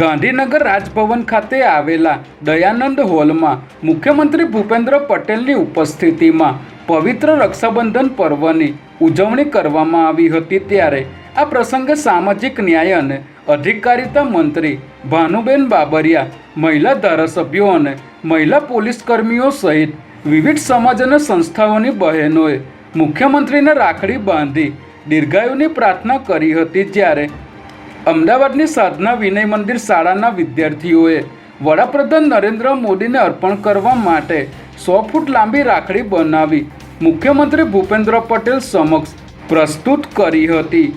ગાંધીનગર રાજભવન ખાતે આવેલા દયાનંદ હોલમાં મુખ્યમંત્રી ભૂપેન્દ્ર પટેલની ઉપસ્થિતિમાં પવિત્ર રક્ષાબંધન પર્વની ઉજવણી કરવામાં આવી હતી ત્યારે આ પ્રસંગે સામાજિક ન્યાય અને અધિકારિતા મંત્રી ભાનુબેન બાબરિયા, મહિલા ધારાસભ્યો અને મહિલા પોલીસ કર્મીઓ સહિત વિવિધ સમાજ અને સંસ્થાઓની બહેનોએ મુખ્યમંત્રીને રાખડી બાંધી દીર્ઘાયુની પ્રાર્થના કરી હતી જ્યારે અમદાવાદની સાધના વિનય મંદિર શાળાના વિદ્યાર્થીઓએ વડાપ્રધાન નરેન્દ્ર મોદીને અર્પણ કરવા માટે સો ફૂટ લાંબી રાખડી બનાવી મુખ્યમંત્રી ભૂપેન્દ્ર પટેલ સમક્ષ પ્રસ્તુત કરી હતી.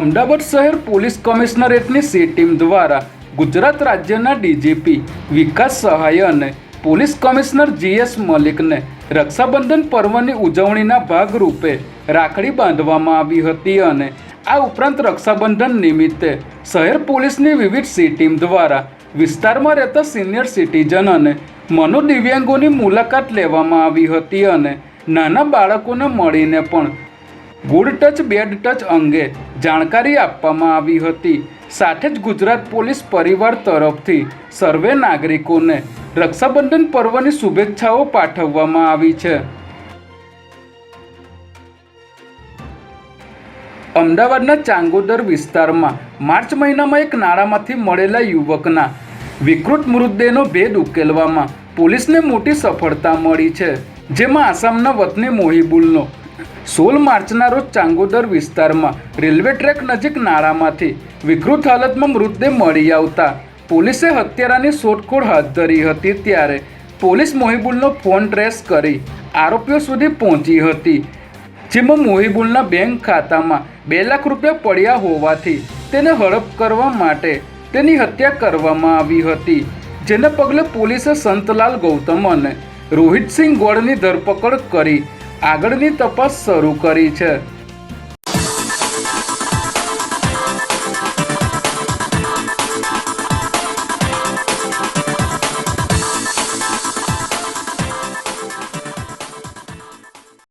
અમદાવાદ શહેર પોલીસ કમિશનરેટની સી ટીમ દ્વારા ગુજરાત રાજ્યના ડીજીપી વિકાસ સહાય અને પોલીસ કમિશનર જીએસ મલિકને રક્ષાબંધન પર્વની ઉજવણીના ભાગરૂપે રાખડી બાંધવામાં આવી હતી અને આ ઉપરાંત રક્ષાબંધન નિમિત્તે શહેર પોલીસની વિવિધ સી ટીમ દ્વારા વિસ્તારમાં રહેતા સિનિયર સિટીઝન અને મનોદિવ્યાંગોની મુલાકાત લેવામાં આવી હતી અને નાના બાળકોને મળીને પણ ગુડ ટચ બેડ ટચ અંગે જાણકારી આપવામાં આવી હતી. સાથે જ ગુજરાત પોલીસ પરિવાર તરફથી સર્વે નાગરિકોને રક્ષાબંધન પર્વની શુભેચ્છાઓ પાઠવવામાં આવી છે. અમદાવાદના ચાંગોદર વિસ્તારમાં માર્ચ મહિનામાં એક નાળામાંથી મળેલા યુવકના વિકૃત મૃતદેહનો ભેદ ઉકેલવામાં પોલીસને મોટી સફળતા મળી છે, જેમાં આસામના વતની મોહિબુલનો સોળ માર્ચના રોજ ચાંગોદર વિસ્તારમાં રેલવે ટ્રેક નજીક નાળામાંથી વિકૃત હાલતમાં મૃતદેહ મળી આવતા પોલીસે હત્યારાની શોધખોળ હાથ ધરી હતી ત્યારે પોલીસ મોહિબુલનો ફોન ટ્રેસ કરી આરોપીઓ સુધી પહોંચી હતી, જેમાં મોહિબુલના બેંક ખાતામાં બે લાખ રૂપિયા પડ્યા હોવાથી તેને હડપ કરવા માટે તેની હત્યા કરવામાં આવી હતી, જેને પગલે પોલીસે સંતલાલ ગૌતમ અને રોહિતસિંહ ગોળની ધરપકડ કરી આગળની તપાસ શરૂ કરી છે.